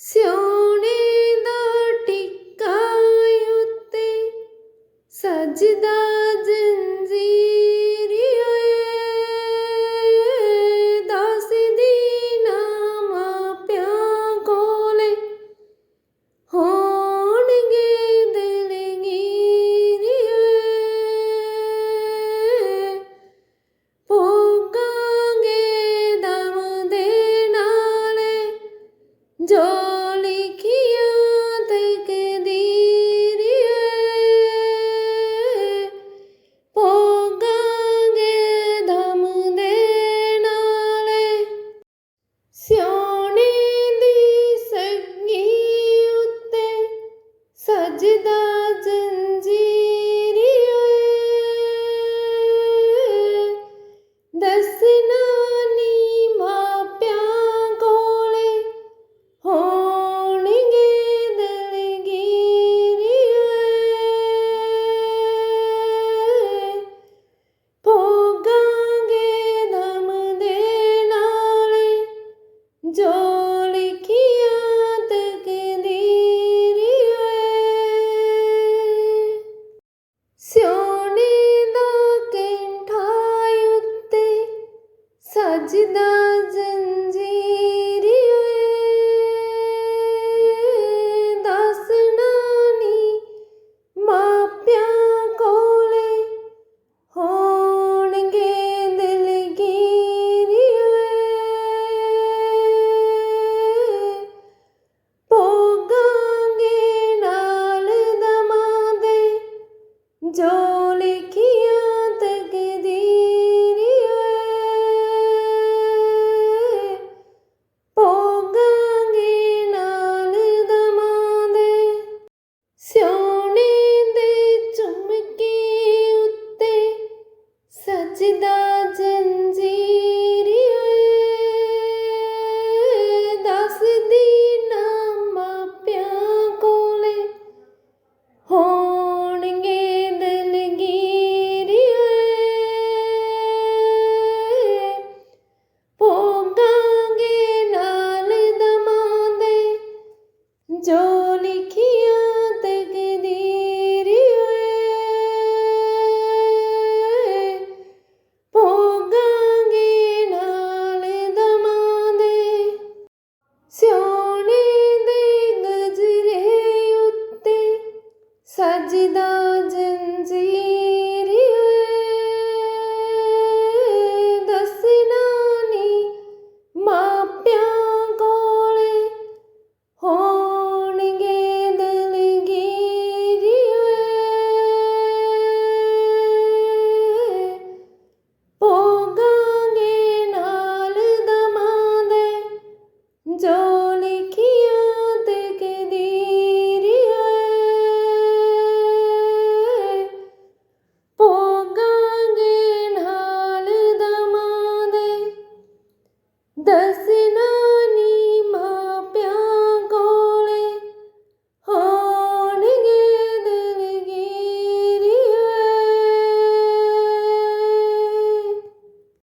ਸਿਉਣੇ ਦਾ ਟਿੱਕਾ ਉੱਤੇ ਸਜਦਾ ਜੰਜੀਰ 记得真。ਸਾਜਦਾ ਜੰਜੀਰੀਏ ਦੱਸਣਾ ਨੀ ਮਾਪਿਆਂ ਕੋਲੇ ਹੋਣਗੇ ਦਿਲਗੀਰੀਏ ਪੋਗਾਂਗੇ ਨਾਲ ਦਮਾਂ ਦੇ ਜੋ লিখি जोली की याद के देरी है पोगांगे ढाल दमा दे दसना